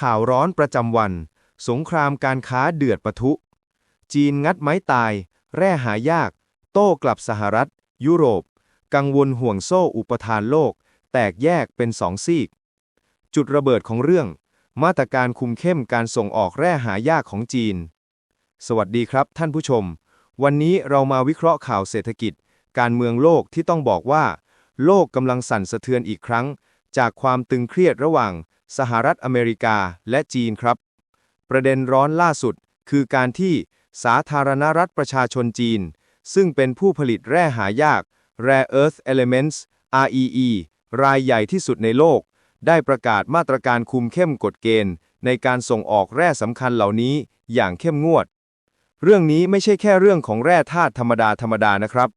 ข่าวร้อนประจำวัน สงครามการค้าเดือดปะทุ จีนงัดไม้ตาย แร่หายาก โต้กลับสหรัฐ ยุโรป กังวลห่วงโซ่อุปทานโลก แตกแยกเป็นสองซีก จุดระเบิดของเรื่อง มาตรการคุมเข้มการส่งออกแร่หายากของจีน สวัสดีครับท่านผู้ชม วันนี้เรามาวิเคราะห์ข่าวเศรษฐกิจ การเมืองโลกที่ต้องบอกว่า โลกกำลังสั่นสะเทือนอีกครั้ง จากความตึงเครียดระหว่าง สหรัฐอเมริกาและจีนครับ ประเด็นร้อนล่าสุด คือการที่สาธารณรัฐประชาชนจีน ซึ่งเป็นผู้ผลิตแร่หายาก Rare Earth Elements REE รายใหญ่ที่สุดในโลก ได้ประกาศมาตรการคุมเข้มกฎเกณฑ์ ในการส่งออกแร่สำคัญเหล่านี้อย่างเข้มงวด เรื่องนี้ไม่ใช่แค่เรื่องของแร่ธาตุธรรมดาธรรมดานะครับ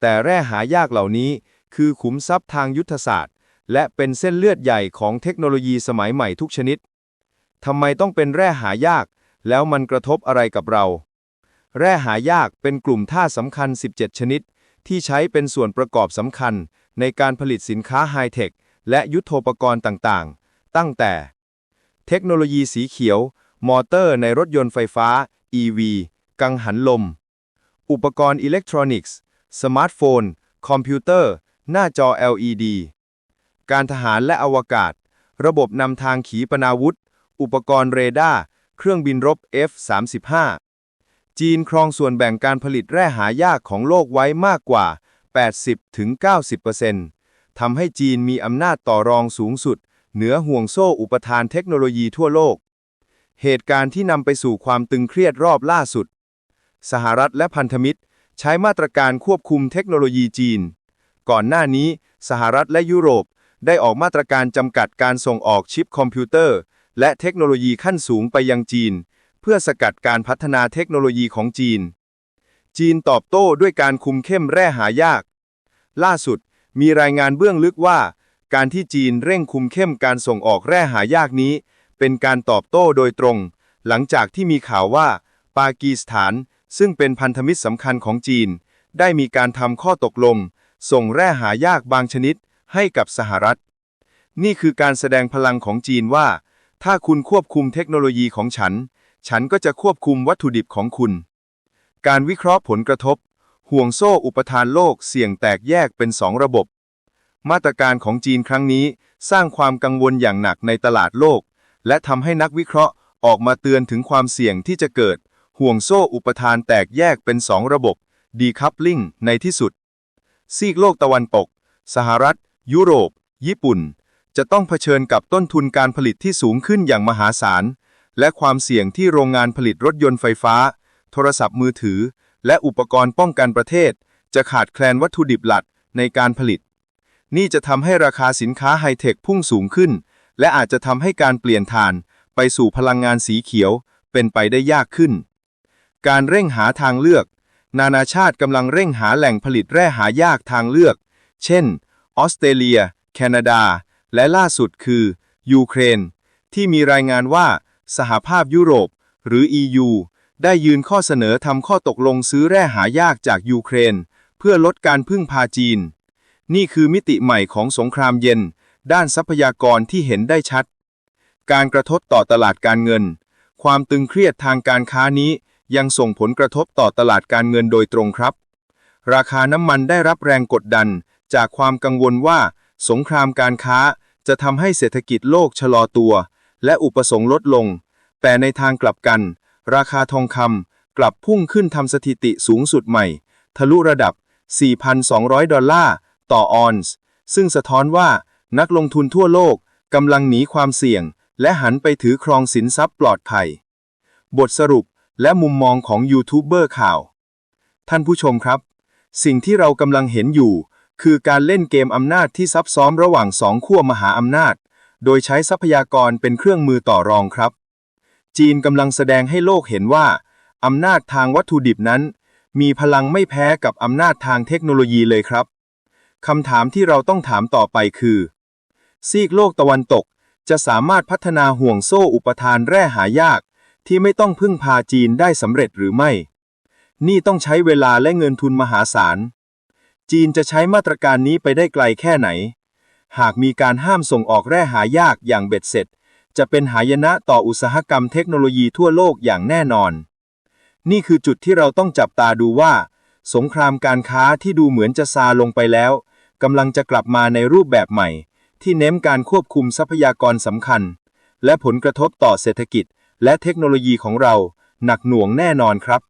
แต่แร่หายากเหล่านี้คือขุมทรัพย์ทางยุทธศาสตร์ และเป็นเส้นเลือดใหญ่ของเทคโนโลยีสมัยใหม่ทุกชนิดทำไมต้องเป็นแร่หายาก แล้วมันกระทบอะไรกับเรา แร่หายากเป็นกลุ่มธาตุสำคัญ 17 ชนิด ที่ใช้เป็นส่วนประกอบสำคัญ ในการผลิตสินค้าไฮเทค และยุทโธปกรณ์ต่างๆ ตั้งแต่ เทคโนโลยีสีเขียว มอเตอร์ในรถยนต์ไฟฟ้า EV กังหันลม อุปกรณ์อิเล็กทรอนิกส์ สมาร์ทโฟน คอมพิวเตอร์ หน้าจอ LED การทหารและอวกาศ ระบบนำทางขีปนาวุธ อุปกรณ์เรดาร์ เครื่องบินรบ F-35 จีนครองส่วนแบ่งการผลิตแร่หายากของโลกไว้มากกว่า 80-90%ทำให้จีนมีอำนาจต่อรองสูงสุด เหนือห่วงโซ่อุปทานเทคโนโลยีทั่วโลก เหตุการณ์ที่นำไปสู่ความตึงเครียดรอบล่าสุด สหรัฐและพันธมิตร ใช้มาตรการควบคุมเทคโนโลยีจีน ก่อนหน้านี้ สหรัฐและยุโรป ได้ออกมาตรการจำกัดการส่งออกชิปคอมพิวเตอร์ และเทคโนโลยีขั้นสูงไปยังจีน เพื่อสกัดการพัฒนาเทคโนโลยีของจีน จีนตอบโต้ด้วยการคุมเข้มแร่หายาก ล่าสุดมีรายงานเบื้องลึกว่า การที่จีนเร่งคุมเข้มการส่งออกแร่หายากนี้ เป็นการตอบโต้โดยตรง หลังจากที่มีข่าวว่า ปากีสถาน ซึ่งเป็นพันธมิตรสำคัญของจีน ได้มีการทำข้อตกลง ส่งแร่หายากบางชนิด ให้กับสหรัฐ นี่คือการแสดงพลังของจีนว่า ถ้าคุณควบคุมเทคโนโลยีของฉัน ฉันก็จะควบคุมวัตถุดิบของคุณ การวิเคราะห์ผลกระทบ ห่วงโซ่อุปทานโลกเสี่ยงแตกแยกเป็นสองระบบ มาตรการของจีนครั้งนี้ สร้างความกังวลอย่างหนักในตลาดโลก และทำให้นักวิเคราะห์ออกมาเตือนถึงความเสี่ยงที่จะเกิด ห่วงโซ่อุปทานแตกแยกเป็นสองระบบ decoupling ในที่สุด ซีกโลกตะวันตก สหรัฐ ยุโรป ญี่ปุ่น จะต้องเผชิญกับต้นทุนการผลิตที่สูงขึ้นอย่างมหาศาล และความเสี่ยงที่โรงงานผลิตรถยนต์ไฟฟ้า โทรศัพท์มือถือ และอุปกรณ์ป้องกันประเทศ จะขาดแคลนวัตถุดิบหลักในการผลิต นี่จะทำให้ราคาสินค้าไฮเทคพุ่งสูงขึ้น และอาจจะทำให้การเปลี่ยนทานไปสู่พลังงานสีเขียวเป็นไปได้ยากขึ้น การเร่งหาทางเลือก นานาชาติกำลังเร่งหาแหล่งผลิตแร่หายากทางเลือก เช่น ออสเตรเลีย แคนาดา และล่าสุดคือ ยูเครน ที่มีรายงานว่า สหภาพยุโรป หรือ EU ได้ยืนข้อเสนอทำข้อตกลงซื้อแร่หายากจากยูเครน เพื่อลดการพึ่งพาจีน นี่คือมิติใหม่ของสงครามเย็น ด้านทรัพยากรที่เห็นได้ชัด การกระทบต่อตลาดการเงิน ความตึงเครียดทางการค้านี้ยังส่งผลกระทบต่อตลาดการเงินโดยตรงครับ ราคาน้ำมันได้รับแรงกดดัน จากความกังวลว่า สงครามการค้าจะทำให้เศรษฐกิจโลกชะลอตัว และอุปสงค์ลดลง แต่ในทางกลับกัน ราคาทองคำกลับพุ่งขึ้นทำสถิติสูงสุดใหม่ ทะลุระดับ 4,200 ดอลลาร์ต่อออนซ์ ซึ่งสะท้อนว่านักลงทุนทั่วโลกกำลังหนีความเสี่ยง และหันไปถือครองสินทรัพย์ปลอดภัย บทสรุปและมุมมองของยูทูบเบอร์ข่าว ท่านผู้ชมครับ สิ่งที่เรากำลังเห็นอยู่ คือการเล่นเกมอำนาจที่ซับซ้อนระหว่างสองขั้วมหาอำนาจ โดยใช้ทรัพยากรเป็นเครื่องมือต่อรองครับ จีนกำลังแสดงให้โลกเห็นว่าอำนาจทางวัตถุดิบนั้น มีพลังไม่แพ้กับอำนาจทางเทคโนโลยีเลยครับคำถามที่เราต้องถามต่อไปคือ ซีกโลกตะวันตกจะสามารถพัฒนาห่วงโซ่อุปทานแร่หายาก ที่ไม่ต้องพึ่งพาจีนได้สำเร็จหรือไม่ นี่ต้องใช้เวลาและเงินทุนมหาศาล จีนจะใช้มาตรการนี้ไปได้ไกลแค่ไหน หากมีการห้ามส่งออกแร่หายากอย่างเบ็ดเสร็จ จะเป็นหายนะต่ออุตสาหกรรมเทคโนโลยีทั่วโลกอย่างแน่นอน นี่คือจุดที่เราต้องจับตาดูว่า สงครามการค้าที่ดูเหมือนจะซาลงไปแล้วกำลังจะกลับมาในรูปแบบใหม่ ที่เน้นการควบคุมทรัพยากรสำคัญ และผลกระทบต่อเศรษฐกิจ และเทคโนโลยีของเรา หนักหน่วงแน่นอนครับ